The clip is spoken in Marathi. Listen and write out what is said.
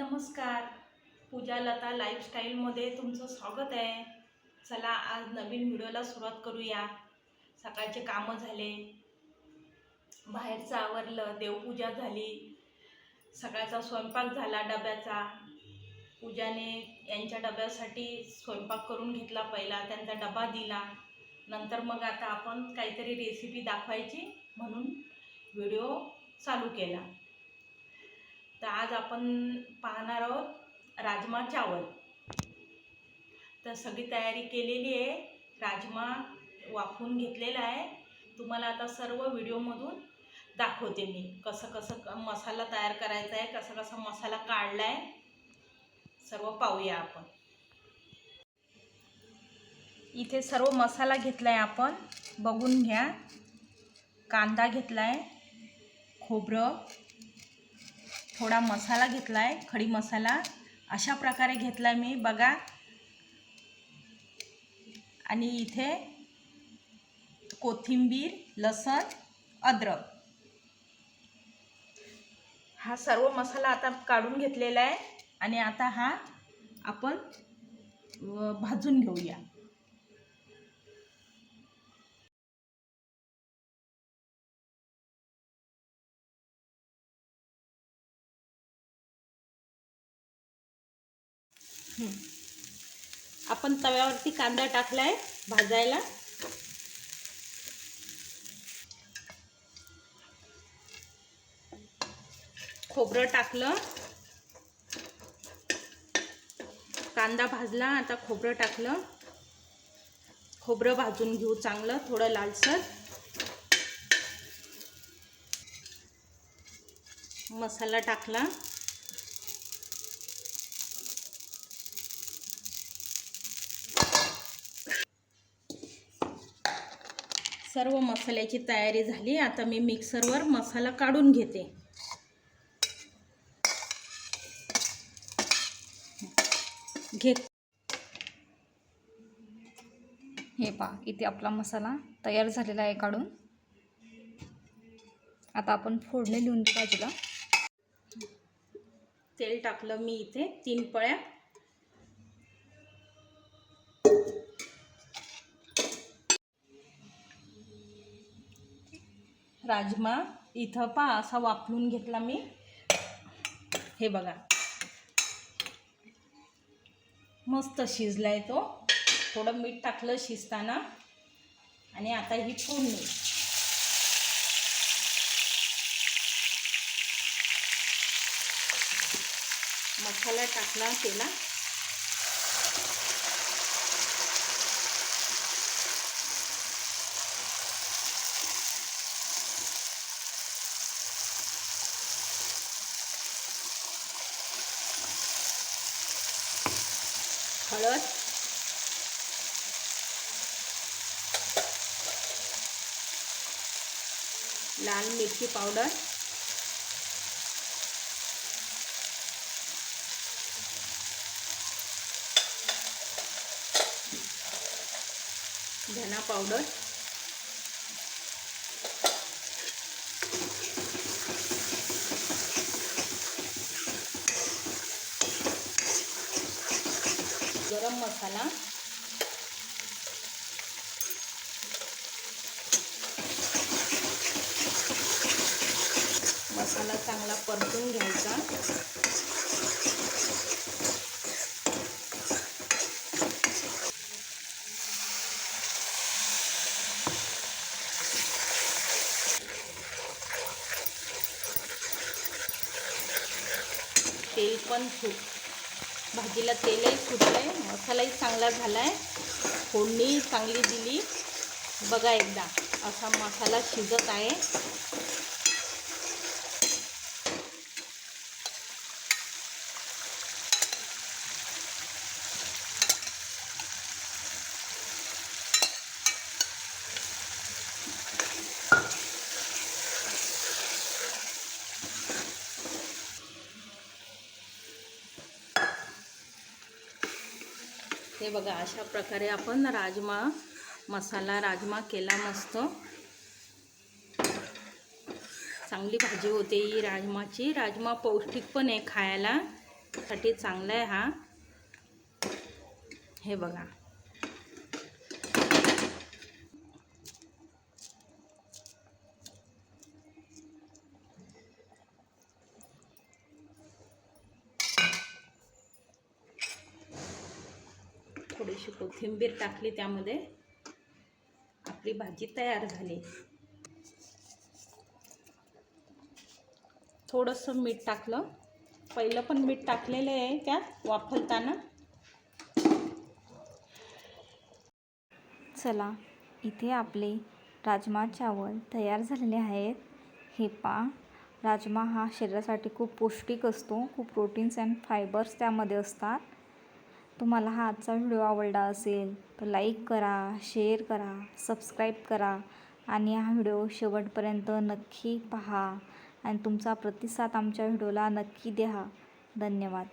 नमस्कार. पूजा लता लाईफस्टाईलमध्ये तुमचं स्वागत आहे. चला आज नवीन व्हिडिओला सुरुवात करूया. सकाळचे कामं झाले. बाहेरचं आवरलं देवपूजा झाली. सकाळचा स्वयंपाक झाला डब्याचा. पूजाने यांच्या डब्यासाठी स्वयंपाक करून घेतला पहिला त्यांचा डबा दिला. नंतर मग आता आपण काहीतरी रेसिपी दाखवायची म्हणून व्हिडिओ चालू केला. तर आज आपण पाहणार आहोत राजमा चावल. तर सगळी तयारी केलेली आहे. राजमा वाफवून घेतलेला आहे. तुम्हाला आता सर्व व्हिडिओमधून दाखवते मी कसं कसं मसाला तयार करायचा आहे कसं कसा मसाला काढला आहे सर्व पाहूया आपण. इथे सर्व मसाला घेतला आहे आपण. बघून घ्या. कांदा घेतला आहे खोबरं. थोडा मसाला घेतला आहे खडी मसाला. अशा प्रकारे घेतला आहे मी बघा. आणि इथे कोथिंबीर लसण अद्रक. हा सर्व मसाला आता काढून घेतलेला आहे. आणि आता हा आपण भाजून घेऊया. आपण तव्यावरती कांदा टाकलाय भाजायला. खोबरं टाकलं. कांदा भाजला आता खोबरं टाकलं. खोबरं भाजून घेऊ चांगलं थोडं लालसर. मसाला टाकला. सर्व मसाल्याची तयारी झाली. आता मी मिक्सरवर मसाला काढून घेते. घे. हे पा इथे आपला मसाला तयार झालेला आहे काढून. आता आपण फोडणी लिहून देऊ बाजूला. तेल टाकलं मी इथे तीन पळ्या. राजमा इथं पा असा वापरून घेतला मी. हे बघा. मस्त शिजलाय तो. थोडं मीठ टाकलं शिजताना. आणि आता ही फोडणी. मसाला टाकला केला हळद. लाल मिरची पावडर. धना पावडर. मसाला. मसाला चांगला परतून घ्यायचा. तेल पण खूप भाजीला तेलही सुटलं आहे मसालाही चांगला झाला आहे फोडणी चांगली दिली. बघा एकदा असा मसाला शिजत आहे. हे बघा अशा प्रकारे आपण राजमा मसाला राजमा केला मस्त. चांगली भाजी होते ही राजमाची. राजमा पौष्टिक पण आहे खायला. साठी चांगला आहे हा. हे बघा. थोडीशी कोथिंबीर टाकली त्यामध्ये. आपली भाजी तयार झाली. थोडंसं मीठ टाकलं. पहिलं पण मीठ टाकलेलं आहे त्यात वाफलताना. चला इथे आपले राजमा चावल तयार झालेले आहेत. हे पा राजमा हा शरीरासाठी खूप पौष्टिक असतो. खूप प्रोटीन्स अँड फायबर्स त्यामध्ये असतात. तुम्हाला हा आजचा व्हिडिओ आवडला असेल तर लाईक करा शेअर करा सबस्क्राईब करा आणि हा व्हिडिओ शेवटपर्यंत नक्की पहा आणि तुमचा प्रतिसाद आमच्या व्हिडिओला नक्की द्या. धन्यवाद.